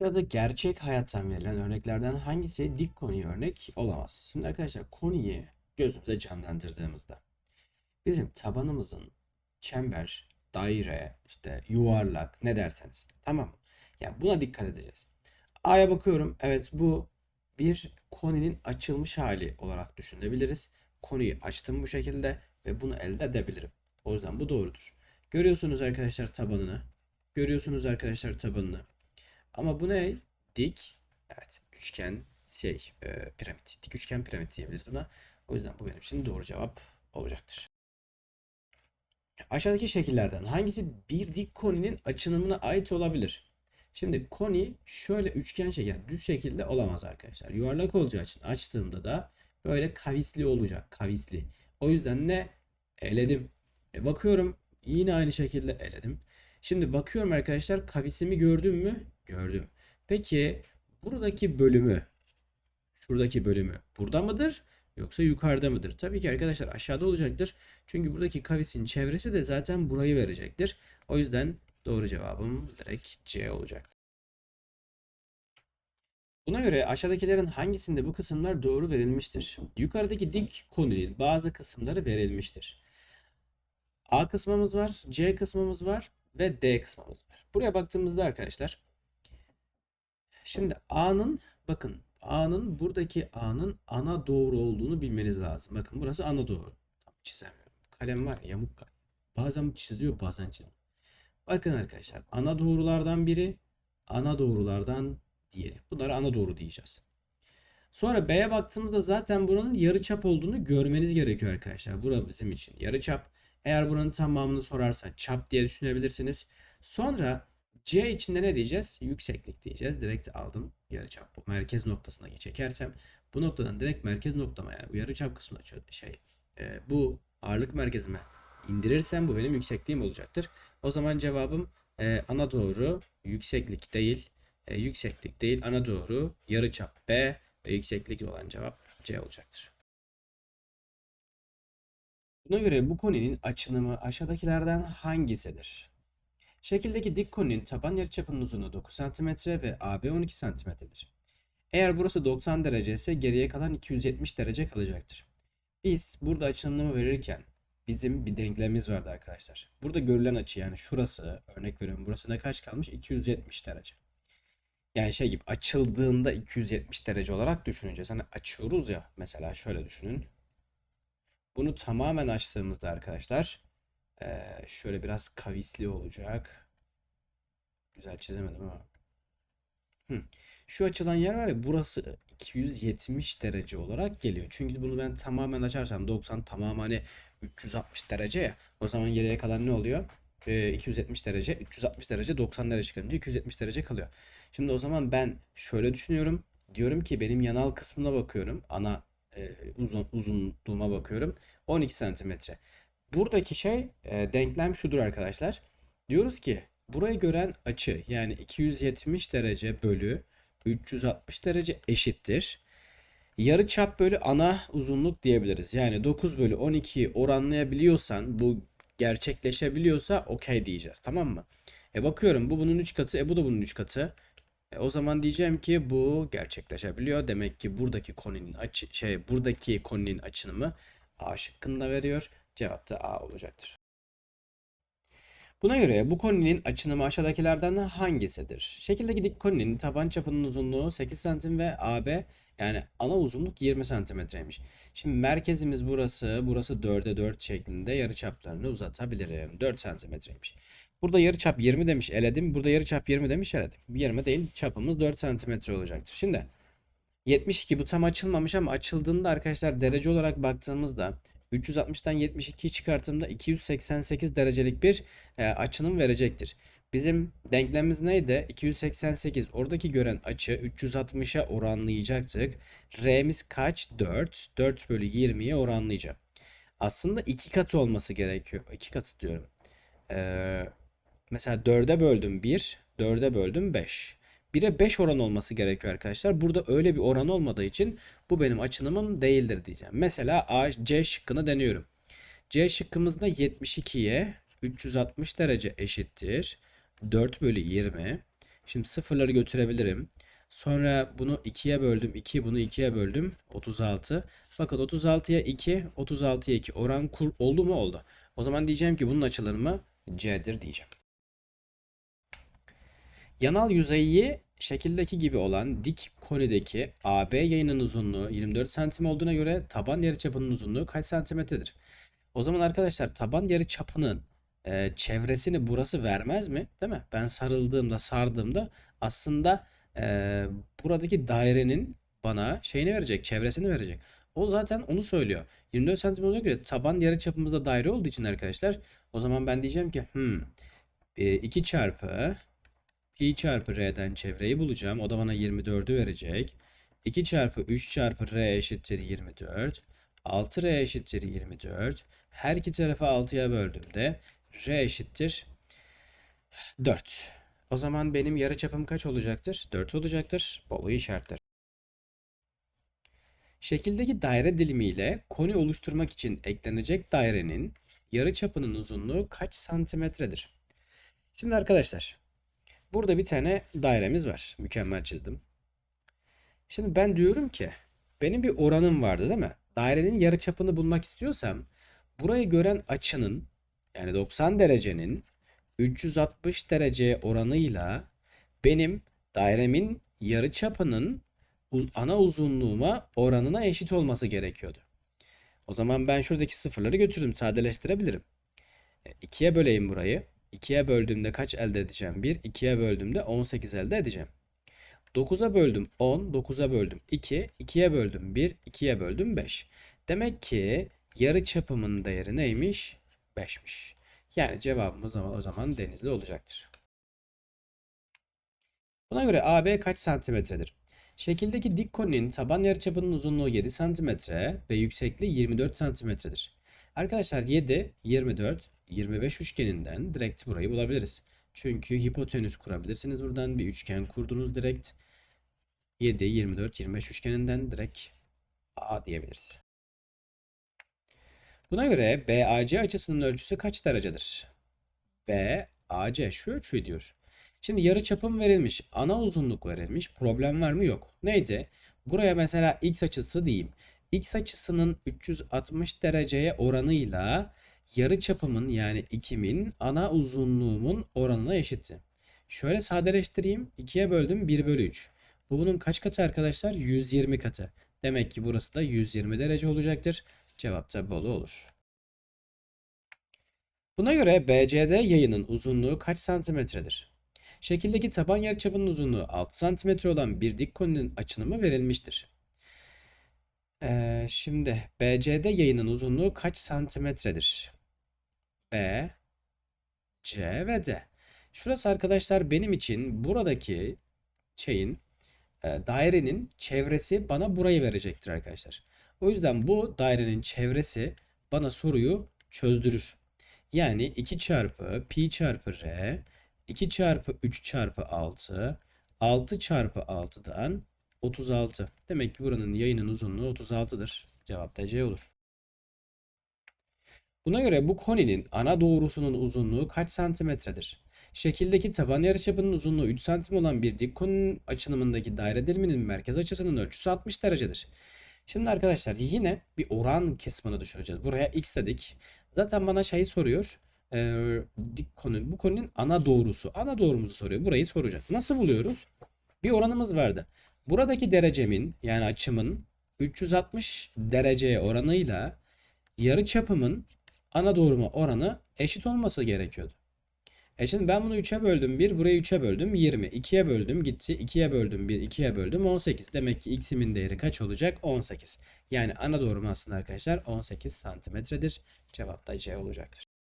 Aşağıda gerçek hayattan verilen örneklerden hangisi dik konuya örnek olamaz? Şimdi arkadaşlar konuyu gözümüze canlandırdığımızda bizim tabanımızın çember, daire, işte yuvarlak ne derseniz tamam mı? Yani buna dikkat edeceğiz. A'ya bakıyorum. Evet bu bir koninin açılmış hali olarak düşünebiliriz. Konuyu açtım bu şekilde ve bunu elde edebilirim. O yüzden bu doğrudur. Görüyorsunuz arkadaşlar tabanını. Görüyorsunuz arkadaşlar tabanını. Ama bu ne? Dik. Evet. Üçgen şey e, piramit. Dik üçgen piramit diyebiliriz buna. O yüzden bu benim için doğru cevap olacaktır. Aşağıdaki şekillerden hangisi bir dik koninin açınımına ait olabilir? Şimdi koni şöyle üçgen şekil, yani düz şekilde olamaz arkadaşlar. Yuvarlak olacağı için açtığımda da böyle kavisli olacak. Kavisli. O yüzden ne? Eledim. E bakıyorum yine aynı şekilde eledim. Şimdi bakıyorum arkadaşlar kavisimi gördüm mü? Gördüm. Peki buradaki bölümü, şuradaki bölümü burada mıdır? Yoksa yukarıda mıdır? Tabii ki arkadaşlar aşağıda olacaktır. Çünkü buradaki kavisin çevresi de zaten burayı verecektir. O yüzden doğru cevabım direkt C olacak. Buna göre aşağıdakilerin hangisinde bu kısımlar doğru verilmiştir? Yukarıdaki dik konunun bazı kısımları verilmiştir. A kısmımız var, C kısmımız var ve D kısmımız var. Buraya baktığımızda arkadaşlar şimdi A'nın bakın A'nın buradaki A'nın ana doğru olduğunu bilmeniz lazım. Bakın burası ana doğru. Tam çizemiyorum. Kalem var ya yamuk kalem. Bazen çiziyor bazen çizmiyor. Bakın arkadaşlar ana doğrulardan biri ana doğrulardan diğeri. Bunlara ana doğru diyeceğiz. Sonra B'ye baktığımızda zaten buranın yarıçap olduğunu görmeniz gerekiyor arkadaşlar. Burası bizim için yarıçap. Eğer buranın tamamını sorarsa çap diye düşünebilirsiniz. Sonra C içinde ne diyeceğiz? Yükseklik diyeceğiz. Direkt aldım yarıçap. Merkez noktasına çekersem bu noktadan direkt merkez noktama yani yarıçap kısmına şey e, bu ağırlık merkezime indirirsem bu benim yüksekliğim olacaktır. O zaman cevabım e, ana doğru yükseklik değil e, yükseklik değil ana doğru yarıçap B ve yükseklik olan cevap C olacaktır. Buna göre bu koninin açılımı aşağıdakilerden hangisidir? Şekildeki dik koninin taban yarıçapının uzunluğu 9 cm ve AB 12 cm'dir. Eğer burası 90 derece ise geriye kalan 270 derece kalacaktır. Biz burada açılımı verirken bizim bir denklemimiz vardı arkadaşlar. Burada görülen açı yani şurası örnek veriyorum burası ne kaç kalmış? 270 derece. Yani şey gibi açıldığında 270 derece olarak düşüneceğiz. Hani açıyoruz ya mesela şöyle düşünün. Bunu tamamen açtığımızda arkadaşlar eee, şöyle biraz kavisli olacak. Güzel çizemedim ama. Şu açılan yer var ya burası 270 derece olarak geliyor. Çünkü bunu ben tamamen açarsam 90 tamamı hani 360 derece ya. O zaman geriye kalan ne oluyor? Ee, 270 derece, 360 derece, 90 derece çıkarınca 270 derece kalıyor. Şimdi o zaman ben şöyle düşünüyorum. Diyorum ki benim yanal kısmına bakıyorum. Ana e, uzun uzunluğuma bakıyorum. 12 santimetre. Buradaki şey e, denklem şudur arkadaşlar. Diyoruz ki burayı gören açı yani 270 derece bölü 360 derece eşittir. Yarı çap bölü ana uzunluk diyebiliriz. Yani 9 bölü 12'yi oranlayabiliyorsan bu gerçekleşebiliyorsa okey diyeceğiz tamam mı? E bakıyorum bu bunun 3 katı e bu da bunun 3 katı. E, o zaman diyeceğim ki bu gerçekleşebiliyor. Demek ki buradaki koninin açı şey buradaki koninin açınımı A şıkkında veriyor. Cevap da A olacaktır. Buna göre bu koninin açınımı aşağıdakilerden hangisidir? Şekildeki koninin taban çapının uzunluğu 8 cm ve AB yani ana uzunluk 20 santimetreymiş. Şimdi merkezimiz burası. Burası 4'e 4 şeklinde yarıçaplarını uzatabilirim. 4 santimetreymiş. Burada yarıçap 20 demiş eledim. Burada yarıçap 20 demiş eledim. 20 değil çapımız 4 santimetre olacaktır. Şimdi 72 bu tam açılmamış ama açıldığında arkadaşlar derece olarak baktığımızda 360'tan 72'yi çıkarttığımda 288 derecelik bir e, açınım verecektir. Bizim denklemimiz neydi? 288. Oradaki gören açı 360'a oranlayacaktık. R'miz kaç? 4. 4 bölü 20'ye oranlayacağım. Aslında iki katı olması gerekiyor. İki katı diyorum. Ee, mesela 4'e böldüm 1. 4'e böldüm 5. 1'e 5 oran olması gerekiyor arkadaşlar. Burada öyle bir oran olmadığı için bu benim açınımım değildir diyeceğim. Mesela A, C şıkkını deniyorum. C şıkkımızda 72'ye 360 derece eşittir. 4 bölü 20. Şimdi sıfırları götürebilirim. Sonra bunu 2'ye böldüm. 2 bunu 2'ye böldüm. 36. Bakın 36'ya 2, 36'ya 2 oran kur oldu mu? Oldu. O zaman diyeceğim ki bunun açılımı C'dir diyeceğim. Yanal yüzeyi şekildeki gibi olan dik konideki AB yayının uzunluğu 24 santim olduğuna göre taban yarıçapının uzunluğu kaç santimetredir? O zaman arkadaşlar taban yarıçapının e, çevresini burası vermez mi? Değil mi? Ben sarıldığımda, sardığımda aslında e, buradaki dairenin bana şeyini verecek, çevresini verecek. O zaten onu söylüyor. 24 santim olduğuna göre taban yarıçapımızda daire olduğu için arkadaşlar o zaman ben diyeceğim ki hmm, 2 çarpı pi çarpı r'den çevreyi bulacağım. O da bana 24'ü verecek. 2 çarpı 3 çarpı r eşittir 24. 6r eşittir 24. Her iki tarafı 6'ya böldüğümde r eşittir 4. O zaman benim yarıçapım kaç olacaktır? 4 olacaktır. Bolu'yu işaretler. Şekildeki daire dilimiyle koni oluşturmak için eklenecek dairenin yarıçapının uzunluğu kaç santimetredir? Şimdi arkadaşlar burada bir tane dairemiz var. Mükemmel çizdim. Şimdi ben diyorum ki benim bir oranım vardı değil mi? Dairenin yarıçapını bulmak istiyorsam burayı gören açının yani 90 derecenin 360 derece oranıyla benim dairemin yarıçapının uz- ana uzunluğuma oranına eşit olması gerekiyordu. O zaman ben şuradaki sıfırları götürdüm. Sadeleştirebilirim. 2'ye böleyim burayı. 2'ye böldüğümde kaç elde edeceğim? 1. 2'ye böldüğümde 18 elde edeceğim. 9'a böldüm 10. 9'a böldüm 2. 2'ye böldüm 1. 2'ye böldüm 5. Demek ki yarı çapımın değeri neymiş? 5'miş. Yani cevabımız o zaman denizli olacaktır. Buna göre AB kaç santimetredir? Şekildeki dik koninin taban yarıçapının uzunluğu 7 santimetre ve yüksekliği 24 santimetredir. Arkadaşlar 7, 24, 25 üçgeninden direkt burayı bulabiliriz. Çünkü hipotenüs kurabilirsiniz buradan. Bir üçgen kurdunuz direkt. 7, 24, 25 üçgeninden direkt A diyebiliriz. Buna göre BAC açısının ölçüsü kaç derecedir? BAC şu ölçüyü diyor. Şimdi yarı çapım verilmiş, ana uzunluk verilmiş. Problem var mı? Yok. Neydi? Buraya mesela x açısı diyeyim. X açısının 360 dereceye oranıyla yarı çapımın yani 2'min ana uzunluğumun oranına eşitti. Şöyle sadeleştireyim. 2'ye böldüm 1 bölü 3. Bu bunun kaç katı arkadaşlar? 120 katı. Demek ki burası da 120 derece olacaktır. Cevap da Bolu olur. Buna göre BCD yayının uzunluğu kaç santimetredir? Şekildeki taban yarıçapının uzunluğu 6 santimetre olan bir dik koninin açınımı verilmiştir. Ee, şimdi BCD yayının uzunluğu kaç santimetredir? B, C ve D. Şurası arkadaşlar benim için buradaki şeyin e, dairenin çevresi bana burayı verecektir arkadaşlar. O yüzden bu dairenin çevresi bana soruyu çözdürür. Yani 2 çarpı pi çarpı r 2 çarpı 3 çarpı 6 6 çarpı 6'dan 36. Demek ki buranın yayının uzunluğu 36'dır. Cevap da C olur. Buna göre bu koninin ana doğrusunun uzunluğu kaç santimetredir? Şekildeki taban yarıçapının uzunluğu 3 santim olan bir dik koninin açınımındaki daire diliminin merkez açısının ölçüsü 60 derecedir. Şimdi arkadaşlar yine bir oran kısmını düşüreceğiz. Buraya x dedik. Zaten bana şeyi soruyor. Ee, dik konu, bu konunun ana doğrusu. Ana doğrumuzu soruyor. Burayı soracak. Nasıl buluyoruz? Bir oranımız vardı. Buradaki derecemin yani açımın 360 dereceye oranıyla yarı çapımın ana doğruma oranı eşit olması gerekiyordu. E şimdi ben bunu 3'e böldüm 1, burayı 3'e böldüm 20. 2'ye böldüm gitti. 2'ye böldüm 1, 2'ye böldüm 18. Demek ki x'imin değeri kaç olacak? 18. Yani ana doğrum aslında arkadaşlar 18 santimetredir. Cevap da C olacaktır.